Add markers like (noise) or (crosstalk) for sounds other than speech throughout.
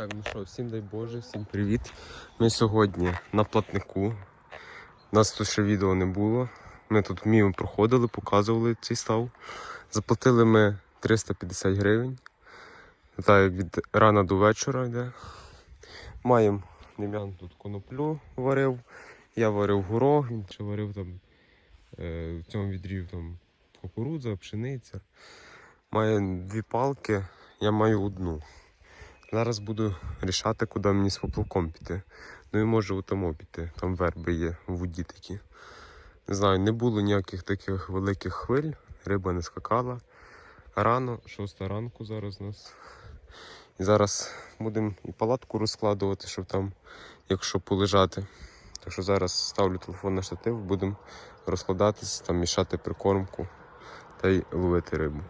Так, ну що, всім дай Боже, всім привіт. Ми сьогодні на платнику. У нас тут ще відео не було. Ми тут мимо проходили, показували цей став. Заплатили ми 350 гривень. Так, від рана до вечора йде. Маємо Дем'ян тут коноплю варив. Я варив горох, він ще варив там е, в цьому відрів там кукурудза, пшениця. Має дві палки, я маю одну. Зараз буду рішати, куди мені з поплавком піти. Ну і можу у тому піти. Там верби є в воді такі. Не знаю, не було ніяких таких великих хвиль, риба не скакала. Рано, 6 ранку зараз у нас. І зараз будемо і палатку розкладувати, щоб там, якщо полежати. Так що зараз ставлю телефон на штатив, будемо розкладатись, там мішати прикормку та й ловити рибу.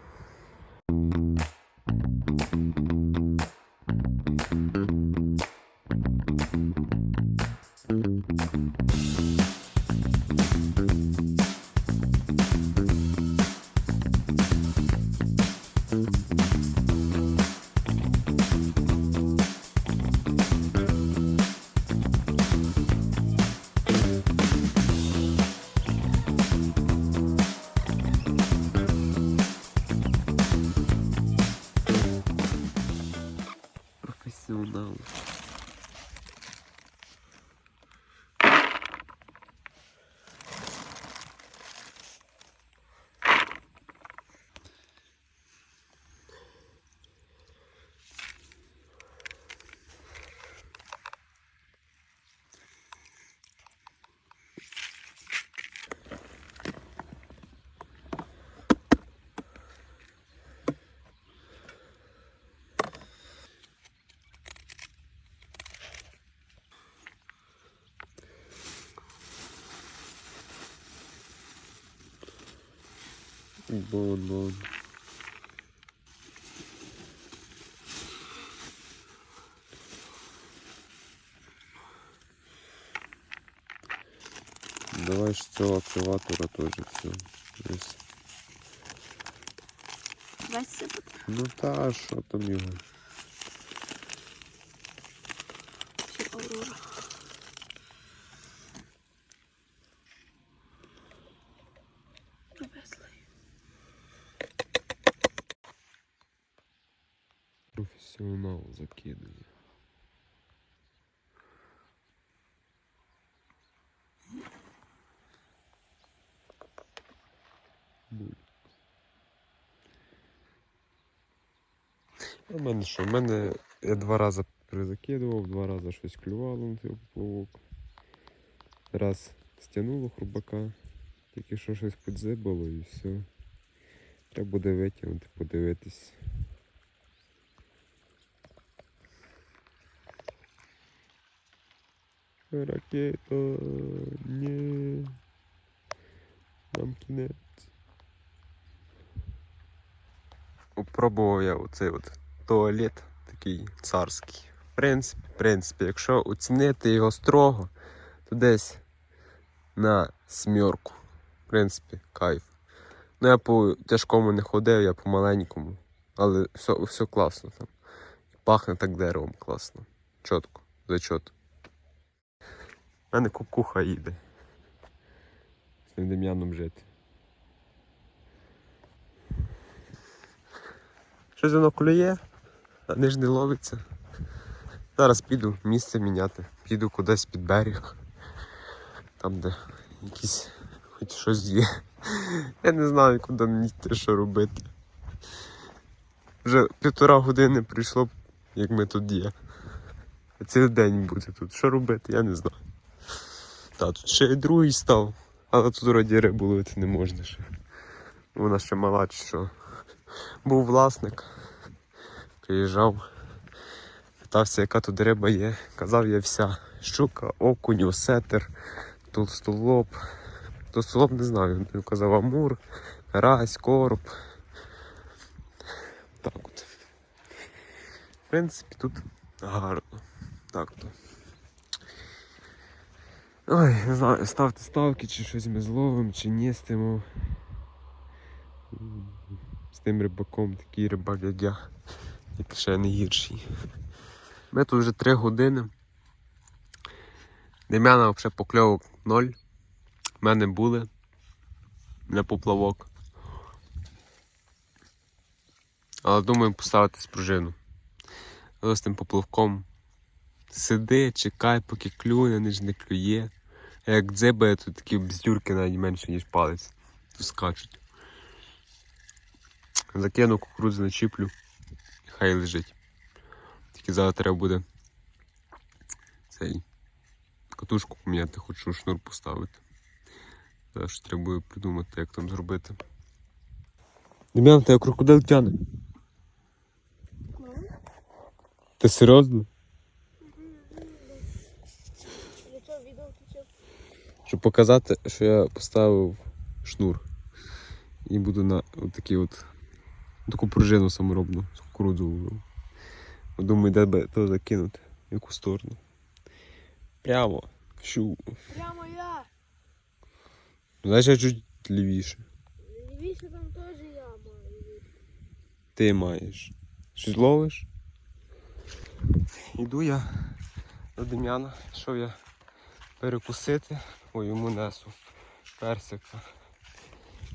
Бон, бон. Давай ж цього активатора теж все. Весь. Ну та що там його? Чи Аврора. Закидує. У мене що? У мене я два рази перезакидував, два рази щось клювало на цей поплавок. Раз стягнуло хрубака, тільки що щось підзибало і все. Треба буде витягнути, подивитись. Ракета, ні. Нам кінець. Пробував я оцей от туалет такий царський. В принципі, в принципі, якщо оцінити його строго, то десь на сімерку. В принципі, кайф. Ну я по тяжкому не ходив, я по маленькому. Але все, все класно там. Пахне так деревом класно. Чітко, зачот. У мене кукуха їде. З тим Дем'яном жити. Щось воно клює, а не ж не ловиться. Зараз піду місце міняти. Піду кудись під берег. Там, де якісь хоч щось є. Я не знаю, куди мені йти, що робити. Вже півтора години прийшло, як ми тут є. А цілий день буде тут. Що робити, я не знаю. Та тут ще й другий став, але тут вроді рибу не можна ще. Вона ще мала що. Був власник, приїжджав, питався, яка тут риба є. Казав, є вся. Щука, окунь, осетер, толстолоб. Толстолоб не знаю, він казав амур, карась, короб. Так от. В принципі, тут гарно. Так то. Ой, не знаю, ставте ставки, чи щось ми зловимо, чи ні з тим. З тим рибаком, такий рибак, як я, як ще не гірший. Ми тут вже 3 години. Дем'яна взагалі покльовок ноль. У мене були на поплавок. Але думаю поставити спружину. З тим поплавком сиди, чекай, поки клюне, ніж не клює. Як дзибає, то такі бздюрки навіть менше, ніж палець. То скачуть. Закину кукурудзу на чіплю, хай лежить. Тільки зараз треба буде цей катушку поміняти, хочу шнур поставити. Зараз ще треба буде придумати, як там зробити. Дем'ян, тебе крокодил тяне. Ти серйозно? Я що, відео включив? Щоб показати, що я поставив шнур. І буду на отакий от таку пружину саморобну з кукурудзовою. Думаю, де би то закинути, в яку сторону. Прямо. Щу. Прямо я. Знаєш, я чуть лівіше. Лівіше там теж я маю. Ти маєш. Щось ловиш? Йду я до Дем'яна, пішов я перекусити, ой, йому несу персика.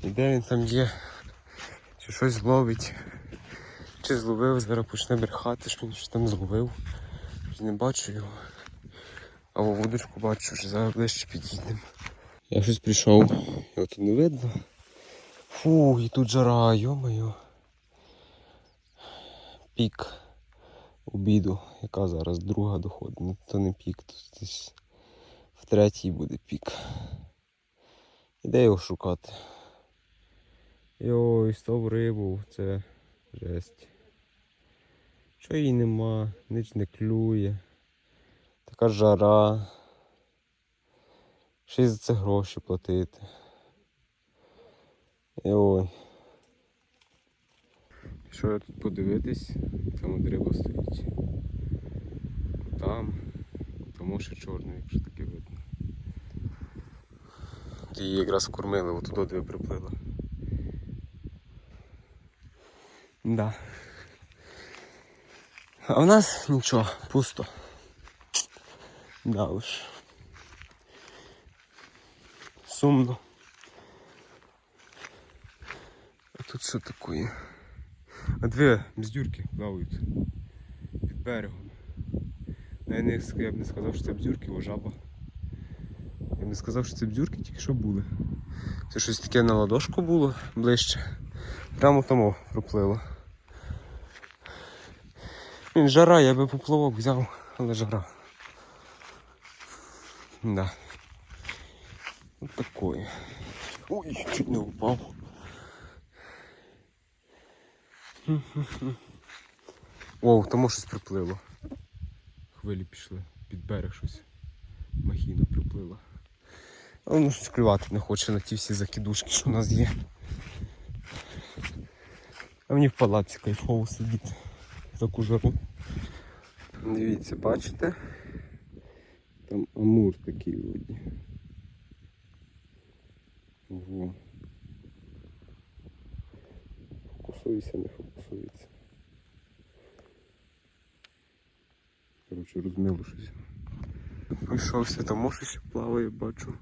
І де він там є? Чи щось зловить? Чи зловив, зараз почне брехати, що він щось там зловив. Щось Не бачу його. А во вудочку бачу, що зараз ближче підійдемо. Я щось прийшов, його тут не видно. Фу, і тут жара, йо-моє. Пік обіду, яка зараз друга доходить. Ну то не пік, то десь в третій буде пік. І де його шукати? Йой, став рибу, це жесть. Що її нема, ніч не клює. Така жара. Ще й за це гроші платити. Ой. Що я тут подивитись, там риба стоїть. Там, тому ще чорний, якщо таке видно. Її якраз кормили, от туди де приплила. Да. А у нас нічого, пусто. Да уж. Сумно. А тут що таке? А дві бздюрки плавають під берегом. Я, я б не сказав, що це бздюрки, о жаба. Я б не сказав, що це бздюрки, тільки що були. Це щось таке на ладошку було ближче. Прямо тому проплило. Він жара, я би поплавок взяв, але жара. Да. Ось такое. Ой, чуть не упав. О, тому щось приплило. Хвилі пішли, під берег щось. Махіна приплила. А воно щось клювати не хоче на ті всі закидушки, що у нас є. А мені в палаці кайфово сидіти. Таку жару. Дивіться, бачите? Там амур такий вроді. Ого. Фокусується, не фокусується. Коротше, розмило щось. Прийшовся, там може ще плаває, бачу.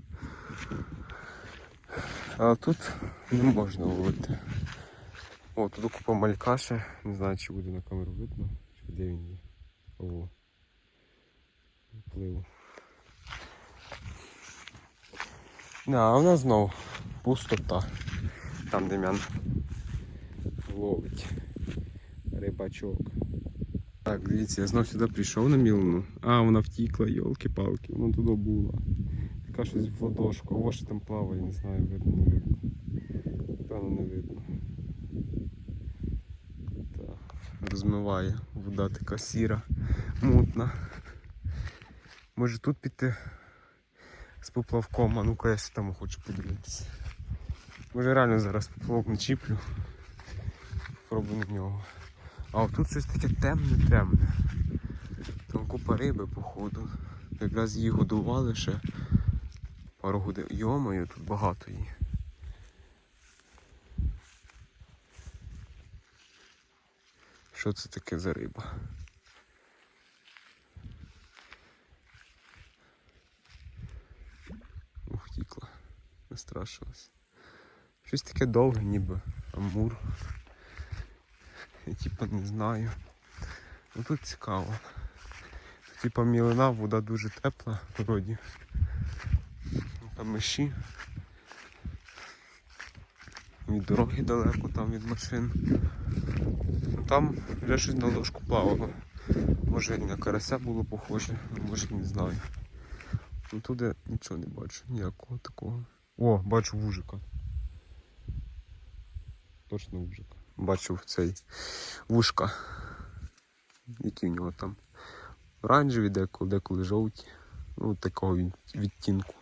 А тут не можна ловити. О, тут купа малька ще. Не знаю, чи буде на камеру видно, чи де він є. Ого. Пливу. Да, а у нас знову пустота. Там Дем'ян ловить рибачок. Так, дивіться, я знов сюди прийшов на мілину. А, вона втікла, йолки-палки, вона туди була. Така щось в ладошку, ось що там плаває, не знаю, видно, не видно. Певно, не видно. Так, розмиває. Вода така сіра, мутна. Може тут піти з поплавком, а ну-ка я там хочу подивитися. Може реально зараз поплавок не чіплю. Спробую на нього. А тут щось таке темне-темне. Там купа риби, походу. Якраз її годували ще. Пару годин. Йомою, тут багато її. Що це таке за риба? Ух, тікла, настрашилась. Щось таке довге, ніби амур. Я (laughs) типа не знаю. Ну тут цікаво. Типа мілина, вода дуже тепла вроді. Там миші. Від дороги далеко, там від машин. Ну, Там вже щось на ложку плавало. Може на карася було похоже, може не знаю. Ну туди нічого не бачу, ніякого такого. О, бачу вужика. Точно вужика. Бачу цей вушка. Які в нього там оранжеві, деколи, деколи жовті. Ну, такого відтінку.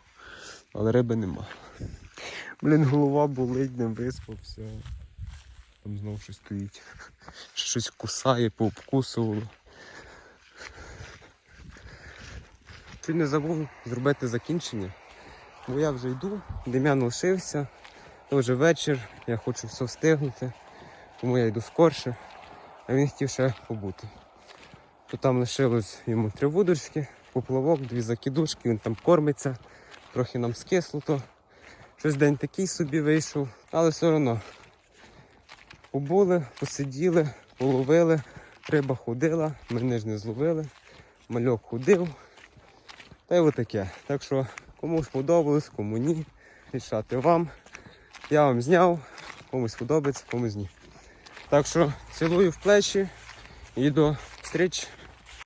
Але риби нема. Блін, голова болить, не виспався. Там знову щось стоїть. Щось кусає, пообкусувало. Чуть не забув зробити закінчення, бо я вже йду, Дем'ян лишився, вже вечір, я хочу все встигнути, тому я йду скорше, а він хотів ще побути. То там лишилось йому три вудочки, поплавок, дві закидушки, він там кормиться, трохи нам скисло то. Щось день такий собі вийшов, але все одно побули, посиділи, половили, риба ходила, мене ж не зловили, мальок ходив. Та й отаке. Так що кому сподобалось, кому ні. Рішати вам. Я вам зняв, комусь подобається, комусь ні. Так що цілую в плечі і до зустрічі